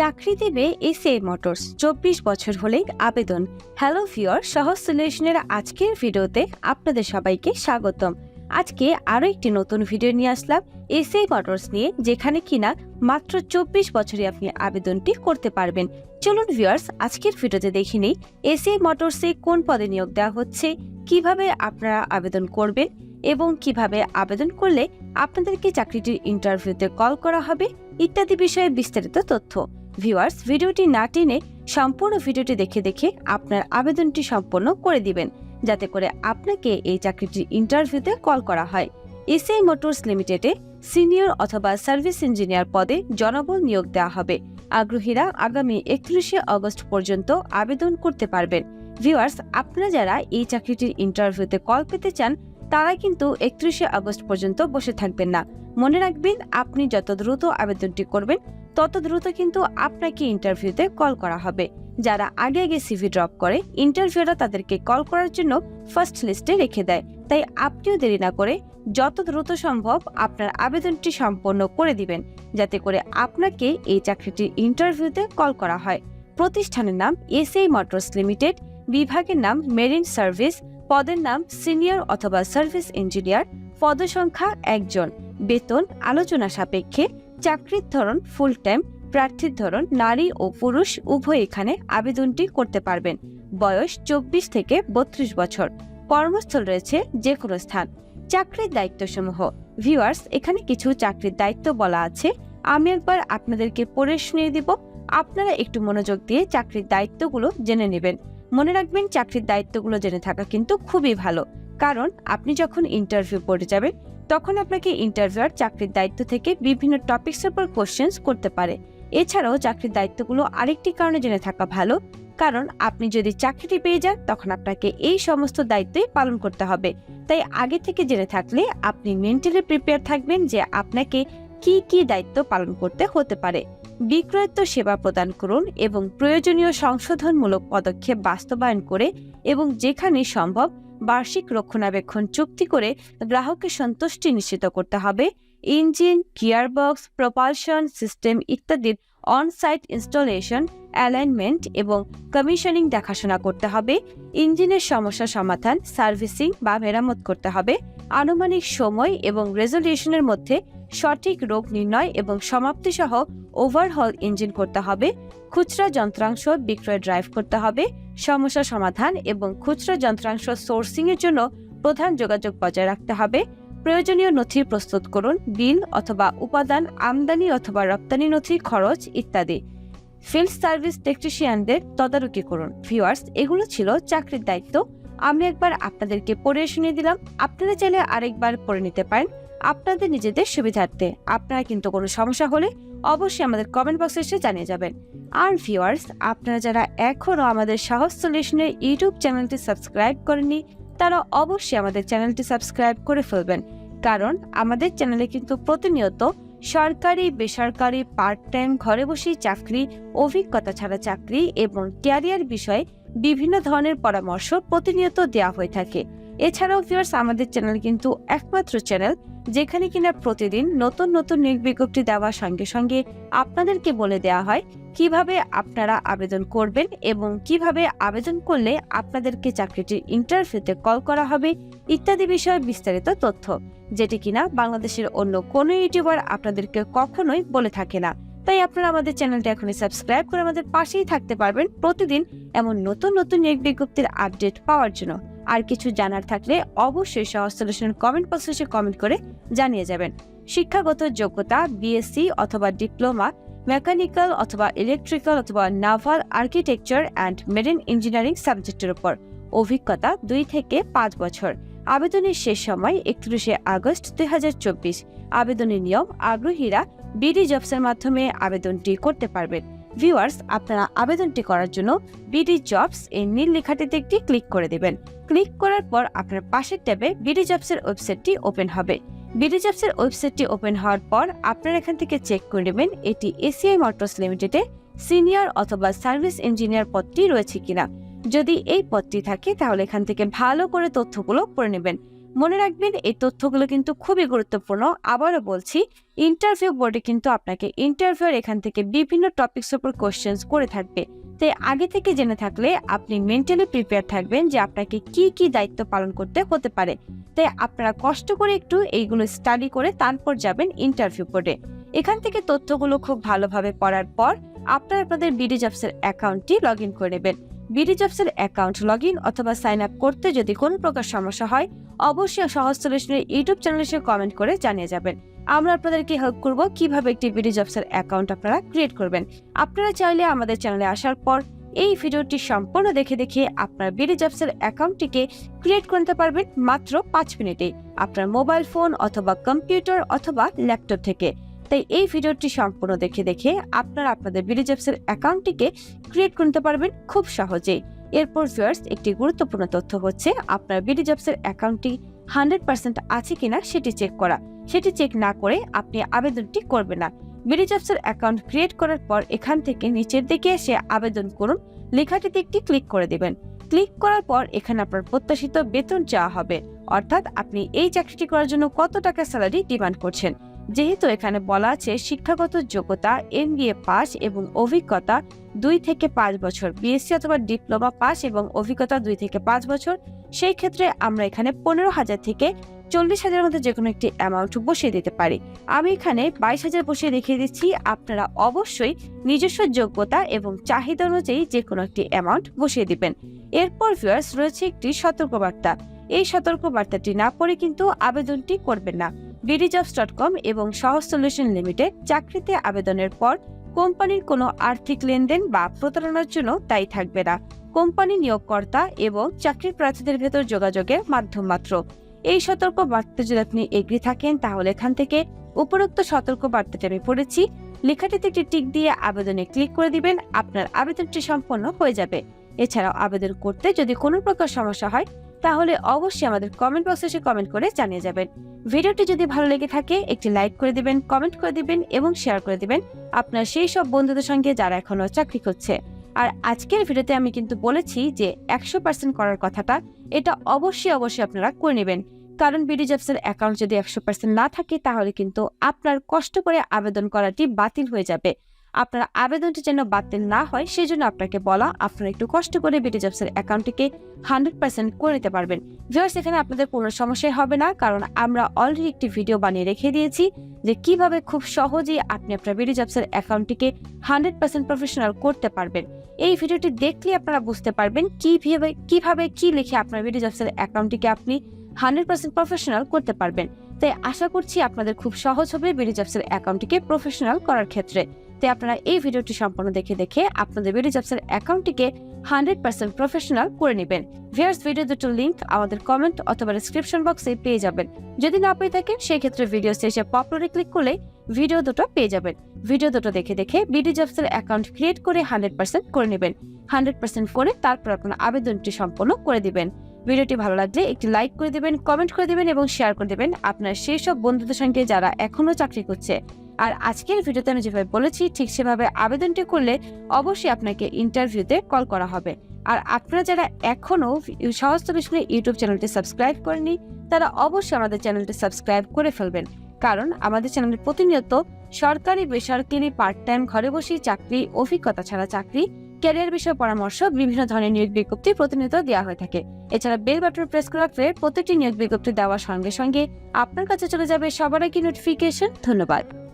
চাকরি দেবে ACI motors. চব্বিশ বছর হলেই আবেদন। হ্যালো ফিওর সহজ সলিউশনের আজকের ভিডিওতে আপনাদের সবাইকে স্বাগতম। আজকে আরও একটি নতুন ভিডিও নিয়ে আসলাম এসিআই মোটরস নিয়ে, যেখানে কিনা মাত্র চব্বিশ বছরে আপনি আবেদনটি করতে পারবেন। চলুন ভিউয়ার্স, আজকের ভিডিওতে দেখে নিই এসিআই মোটরসে কোন পদে নিয়োগ দেওয়া হচ্ছে, কীভাবে আপনারা আবেদন করবেন এবং কীভাবে আবেদন করলে আপনাদেরকে চাকরিটির ইন্টারভিউতে কল করা হবে ইত্যাদি বিষয়ে বিস্তারিত তথ্য। ভিউয়ার্স ভিডিওটি না টেনে সম্পূর্ণ ভিডিওটি দেখে দেখে আপনার আবেদনটি সম্পন্ন করে দিবেন, যাতে করে আপনাকে এই চাকরিটির ইন্টারভিউতে কল করা হয়। এসআই মোটরস লিমিটেডে সিনিয়র অথবা সার্ভিস ইঞ্জিনিয়ার পদে জনবল নিয়োগ দেওয়া হবে। আগ্রহীরা আগামী একত্রিশে আগস্ট পর্যন্ত আবেদন করতে পারবেন। ভিউয়ার্স আপনারা যারা এই চাকরিটির ইন্টারভিউতে কল পেতে চান, তারা কিন্তু একত্রিশে আগস্ট পর্যন্ত বসে থাকবেন না। মনে রাখবেন, আপনি যত দ্রুত আবেদনটি করবেন তত দ্রুত কিন্তু আপনাকে ইন্টারভিউতে কল করা হবে। যারা আগে আগে সিভি ড্রপ করে ইন্টারভিউরা তাদেরকে কল করার জন্য ফার্স্ট লিস্টে রেখে দেয়। তাই আপনিও দেরি না করে যত দ্রুত সম্ভব আপনার আবেদনটি সম্পন্ন করে দিবেন, যাতে করে আপনাকে এই চাকরিটির ইন্টারভিউতে কল করা হয়। প্রতিষ্ঠানের নাম এসআই মোটরস লিমিটেড বিভাগের নাম মেরিন সার্ভিস পদের নাম সিনিয়র অথবা সার্ভিস ইঞ্জিনিয়ার পদসংখ্যা একজন। বেতন আলোচনা সাপেক্ষে চাকরির ধরন ফুল টাইম প্রার্থীর ধরন নারী ও পুরুষ উভয় এখানে আবেদনটি করতে পারবেন। বয়স চব্বিশ থেকে বত্রিশ বছর। কর্মস্থল রয়েছে যে কোনো স্থান। চাকরির দায়িত্বসমূহ। ভিউয়ার্স এখানে কিছু চাকরির দায়িত্ব বলা আছে। আমি একবার আপনাদেরকে পড়ে শুনিয়ে দিব। আপনারা একটু মনোযোগ দিয়ে চাকরির দায়িত্বগুলো জেনে নেবেন। মনে রাখবেন, চাকরির দায়িত্বগুলো জেনে থাকা কিন্তু খুবই ভালো। কারণ, আপনি যখন ইন্টারভিউ পড়ে যাবেন তখন আপনাকে ইন্টারভিউয়ার চাকরির দায়িত্ব থেকে বিভিন্ন টপিকসের উপর কোশ্চেন্স করতে পারে। এছাড়াও চাকরির দায়িত্বগুলো আরেকটি কারণে জেনে থাকা ভালো, কারণ আপনি যদি চাকরিটি পেয়ে যান, তখন আপনাকে এই সমস্ত দায়িত্বই পালন করতে হবে। তাই আগে থেকে জেনে থাকলে আপনি মেন্টালি প্রিপেয়ার থাকবেন যে আপনাকে কি কি দায়িত্ব পালন করতে হতে পারে। বিক্রয়ত্ব সেবা প্রদান করুন এবং প্রয়োজনীয় সংশোধনমূলক পদক্ষেপ বাস্তবায়ন করে এবং যেখানে সম্ভব বার্ষিক রক্ষণাবেক্ষণ চুক্তি করে গ্রাহকের সন্তুষ্টি নিশ্চিত করতে হবে। ইঞ্জিন, গিয়ারবক্স, প্রপালশন সিস্টেম ইত্যাদির অন সাইট ইনস্টলেশন অ্যালাইনমেন্ট এবং কমিশনিং দেখাশোনা করতে হবে। ইঞ্জিনের সমস্যা সমাধান সার্ভিসিং বা মেরামত করতে হবে। আনুমানিক সময় এবং রেজলিউশনের মধ্যে সঠিক রোগ নির্ণয় এবং সমাপ্তি সহ ওভারহল ইঞ্জিন করতে হবে, খুচরা যন্ত্রাংশ বিক্রয় ড্রাইভ করতে হবে, সমস্যা সমাধান এবং খুচরা যন্ত্রাংশ সোর্সিং এর জন্য প্রধান যোগাযোগ বজায় রাখতে হবে। প্রয়োজনীয় নথি প্রস্তুত করুন, বিল অথবা উপাদান, আমদানি অথবা রপ্তানি নথি, খরচ ইত্যাদি। ফিল্ড সার্ভিস টেকনিশিয়ানদের তদারকি করুন। ভিউয়ার্স এগুলো ছিল চাকরির দায়িত্ব। আমি একবার আপনাদেরকে পড়ে শুনিয়ে দিলাম। আপনারা চাইলে আরেকবার পড়ে নিতে পারেন। আপনাদের নিজেদের সুবিধার্থে। আপনারা কিন্তু কোনো সমস্যা হলে অবশ্যই আমাদের কমেন্ট বক্সে এসে জানিয়ে যাবেন। আর ভিউয়ার্স আপনারা যারা এখনও আমাদের সাহস সলিউশনের ইউটিউব চ্যানেলটি সাবস্ক্রাইব করেননি, তারা অবশ্যই আমাদের চ্যানেলটি সাবস্ক্রাইব করে ফেলবেন। কারণ আমাদের চ্যানেলে কিন্তু প্রতিনিয়ত সরকারি, বেসরকারি পার্ট টাইম ঘরে বসেই চাকরি, অভিজ্ঞতা ছাড়া চাকরি এবং ক্যারিয়ার বিষয়ে বিভিন্ন ধরনের পরামর্শ প্রতিনিয়ত দেওয়া হয়ে থাকে। এছাড়াও ভিউয়ার্স আমাদের চ্যানেল কিন্তু একমাত্র চ্যানেল যেখানে কিনা প্রতিদিন নতুন নতুন নিয়োগ বিজ্ঞপ্তি দেওয়ার সঙ্গে সঙ্গে আপনাদেরকে বলে দেওয়া হয় কীভাবে আপনারা আবেদন করবেন এবং কীভাবে আবেদন করলে আপনাদেরকে চাকরিটির ইন্টারভিউতে কল করা হবে ইত্যাদি বিষয়ে বিস্তারিত তথ্য যেটি কিনা বাংলাদেশের অন্য কোনো ইউটিউবার আপনাদেরকে কখনোই বলে থাকে না। তাই আপনারা আমাদের চ্যানেলটি এখনই সাবস্ক্রাইব করে আমাদের পাশেই থাকতে পারবেন প্রতিদিন এমন নতুন নতুন নিয়োগ বিজ্ঞপ্তির আপডেট পাওয়ার জন্য। আর কিছু জানার থাকলে অবশ্যই সহজ সলিউশন কমেন্ট বক্সে কমেন্ট করে জানিয়ে যাবেন। শিক্ষাগত যোগ্যতা বিএসসি অথবা ডিপ্লোমা মেকানিক্যাল অথবা ইলেকট্রিক্যাল অথবা naval architecture and marine engineering সাবজেক্টের উপর। অভিজ্ঞতা দুই থেকে পাঁচ বছর। আবেদনের শেষ সময় একত্রিশে আগস্ট দুই হাজার চব্বিশ। আবেদনের নিয়ম আগ্রহীরা বিডি জবসের মাধ্যমে আবেদনটি করতে পারবেন। ভিউয়ার্স আপনারা আবেদনটি করার জন্য বিডি জবস এই নীল লেখাটিতে একটি ক্লিক করে দেবেন। ক্লিক করার পর আপনার পাশের ট্যাবে বিডি জবসের ওয়েবসাইটটি ওপেন হবে। বিডি জবসের ওয়েবসাইটটি ওপেন হওয়ার পর আপনারা এখান থেকে চেক করে নেবেন এটি এসিআই মোটরস লিমিটেডে সিনিয়র অথবা সার্ভিস ইঞ্জিনিয়ার পদটি রয়েছে কিনা। যদি এই পদটি থাকে, তাহলে এখান থেকে ভালো করে তথ্যগুলো পড়ে নেবেন। মনে রাখবেন, এই তথ্যগুলো কিন্তু খুবই গুরুত্বপূর্ণ। আবারও বলছি ইন্টারভিউ বোর্ডে কিন্তু আপনাকে ইন্টারভিউর এখান থেকে বিভিন্ন টপিকস উপর কোশ্চেন্স করে থাকবে। তাই আগে থেকে জেনে থাকলে আপনি মেন্টালি প্রিপেয়ার থাকবেন যে আপনাকে কি কি দায়িত্ব পালন করতে হতে পারে। তাই আপনারা কষ্ট করে একটু এইগুলো স্টাডি করে তারপর যাবেন ইন্টারভিউ বোর্ডে এখান থেকে তথ্যগুলো খুব ভালোভাবে পড়ার পর আপনারা আপনাদের বিডি জবসের অ্যাকাউন্টটি লগ ইন করে নেবেন। বিডি জবসের অ্যাকাউন্ট লগ ইন অথবা সাইন আপ করতে যদি কোনো প্রকার সমস্যা হয়, অবশ্যই সহজ সলিউশনের ইউটিউব চ্যানেলে এসে কমেন্ট করে জানিয়ে যাবেন। আমরা আপনাদেরকে হেল্প করব কীভাবে একটি বিডি জবসের অ্যাকাউন্ট আপনারা ক্রিয়েট করবেন। আপনারা চাইলে আমাদের চ্যানেলে আসার পর এই ভিডিওটি সম্পূর্ণ দেখে দেখে আপনার বিডি জবসের অ্যাকাউন্টটিকে ক্রিয়েট করতে পারবেন মাত্র পাঁচ মিনিটে। আপনার মোবাইল ফোন অথবা কম্পিউটার অথবা ল্যাপটপ থেকে। তাই এই ভিডিওটি সম্পূর্ণ দেখে দেখে আপনারা আপনাদের বিডি জবসের অ্যাকাউন্টটিকে ক্রিয়েট করতে পারবেন খুব সহজেই। এরপর ভিউয়ার্স একটি গুরুত্বপূর্ণ তথ্য হচ্ছে, আপনার বিডি জবসের অ্যাকাউন্টটি হান্ড্রেড পার্সেন্ট আছে কিনা সেটি চেক করা। সেটি চেক না করে আপনি আবেদনটি করবেন না। বিডি জবসের অ্যাকাউন্ট ক্রিয়েট করার পর এখান থেকে নিচের দিকে এসে আবেদন করুন। লেখাটিতে একটি ক্লিক করে দেবেন। ক্লিক করার পর এখানে আপনার প্রত্যাশিত বেতন চাওয়া হবে। অর্থাৎ আপনি এই চাকরিটি করার জন্য কত টাকা স্যালারি ডিমান্ড করছেন? যেহেতু এখানে বলা আছে শিক্ষাগত যোগ্যতা এম এমবিএ পাস এবং অভিজ্ঞতা দুই থেকে পাঁচ বছর, বিএসসি অথবা ডিপ্লোমা পাস এবং অভিজ্ঞতা দুই থেকে পাঁচ বছর, সেই ক্ষেত্রে আমরা এখানে পনেরো হাজার থেকে চল্লিশ হাজারের মধ্যে যে কোনো একটি অ্যামাউন্ট বসিয়ে দিতে পারি। আমি এখানে বাইশ হাজার বসিয়ে দেখিয়ে দিচ্ছি। আপনারা অবশ্যই নিজস্ব যোগ্যতা এবং চাহিদা অনুযায়ী যে কোনো একটি অ্যামাউন্ট বসিয়ে দিবেন। এরপর ভিউয়ার্স রয়েছে একটি সতর্কবার্তা। এই সতর্কবার্তাটি না পড়ে কিন্তু আবেদনটি করবেন না। বিডিজবস ডট কম এবং সহজ সলিউশন লিমিটেড চাকরিতে আবেদনের পর কোম্পানির কোনো আর্থিক লেনদেন বা প্রতারণার জন্য দায়ী থাকবে না। কোম্পানি নিয়োগকর্তা এবং চাকরির প্রার্থীদের ভেতর যোগাযোগের মাধ্যম মাত্র। এই সতর্ক বার্তা যদি আপনি এগ্রি থাকেন, তাহলে এখান থেকে উপরোক্ত সতর্ক বার্তাটি আমি পড়েছি। লেখাটিতে একটি টিক দিয়ে আবেদনে ক্লিক করে দিবেন, আপনার আবেদনটি সম্পন্ন হয়ে যাবে। এছাড়াও আবেদন করতে যদি কোনো প্রকার সমস্যা হয় তাহলে অবশ্যই আমাদের কমেন্ট বক্সে এসে কমেন্ট করে জানিয়ে যাবেন। ভিডিওটি যদি ভালো লেগে থাকে, একটি লাইক করে দিবেন কমেন্ট করে দিবেন এবং শেয়ার করে দিবেন আপনার সেই সব বন্ধুদের সঙ্গে যারা এখনও চাকরি করছে। আর আজকের ভিডিওতে আমি কিন্তু বলেছি যে একশো পার্সেন্ট করার কথাটা, এটা অবশ্যই অবশ্যই আপনারা করে নেবেন। কারণ বিডি জবসের অ্যাকাউন্ট যদি একশো পার্সেন্ট না থাকে, তাহলে কিন্তু আপনার কষ্ট করে আবেদন করাটি বাতিল হয়ে যাবে। আপনার আবেদনটি যেন বাতিল না হয়, সেজন্য আপনাকে বলা, আপনারা একটু কষ্ট করে বিডি জবসের অ্যাকাউন্টটিকে হান্ড্রেড পার্সেন্ট করে নিতে পারবেন। ভিউয়ার্স এখানে আপনাদের কোনো সমস্যাই হবে না, কারণ আমরা অলরেডি একটি ভিডিও বানিয়ে রেখে দিয়েছি যে কীভাবে খুব সহজেই আপনি আপনার বিডি জবসের অ্যাকাউন্টটিকে হান্ড্রেড পার্সেন্ট প্রফেশনাল করতে পারবেন। এই ভিডিওটি দেখলে আপনারা বুঝতে পারবেন কীভাবে কীভাবে কি লিখে আপনার বিডি জবসের অ্যাকাউন্টটিকে আপনি হান্ড্রেড পার্সেন্ট প্রফেশনাল করতে পারবেন। তাই আশা করছি আপনাদের খুব সহজ হবে বিডি জবসের অ্যাকাউন্টটিকে প্রফেশনাল করার ক্ষেত্রে। তাই আপনারা এই ভিডিওটি সম্পূর্ণ দেখে দেখে আপনাদের বিডি জবসের অ্যাকাউন্টটিকে হান্ড্রেড পার্সেন্ট প্রফেশনাল করে নেবেন। ভিয়ার্স ভিডিও দুটো লিঙ্ক আমাদের কমেন্ট অথবা ডিসক্রিপশন বক্সে পেয়ে যাবেন। যদি না পেয়ে থাকেন সেই ক্ষেত্রে ভিডিও শেষে পপুলারে ক্লিক করলে ভিডিও দুটো পেয়ে যাবেন। ভিডিও দুটো দেখে দেখে বিডি জবসের অ্যাকাউন্ট ক্রিয়েট করে হান্ড্রেড পার্সেন্ট করে নেবেন। হান্ড্রেড পার্সেন্ট করে তারপর আপনার আবেদনটি সম্পন্ন করে দিবেন। ভিডিওটি ভালো লাগলে একটি লাইক করে দেবেন, কমেন্ট করে দিবেন এবং শেয়ার করে দেবেন আপনার সেই সব বন্ধুদের সঙ্গে যারা এখনও চাকরি করছে। আর আজকের ভিডিওতে আমি যেভাবে বলেছি, ঠিক সেভাবে আবেদনটি করলে অবশ্যই আপনাকে ইন্টারভিউতে কল করা হবে। আর আপনারা যারা এখনও সহজ সলিউশনের ইউটিউব চ্যানেলটি সাবস্ক্রাইব করেনি তারা অবশ্যই আমাদের চ্যানেলটি সাবস্ক্রাইব করে ফেলবেন। কারণ আমাদের চ্যানেলে প্রতিনিয়ত সরকারি বেসরকারি পার্ট টাইম ঘরে বসে চাকরি, অভিজ্ঞতা ছাড়া চাকরি ক্যারিয়ার বিষয়ে পরামর্শ, বিভিন্ন ধরনের নিয়োগ বিজ্ঞপ্তি প্রতিনিয়ত দেওয়া হয়ে থাকে। এছাড়া বেল বাটন প্রেস রাখলে প্রত্যেকটি নিয়োগ বিজ্ঞপ্তি দেওয়ার সঙ্গে সঙ্গে আপনার কাছে চলে যাবে সবার আগে নোটিফিকেশন। ধন্যবাদ।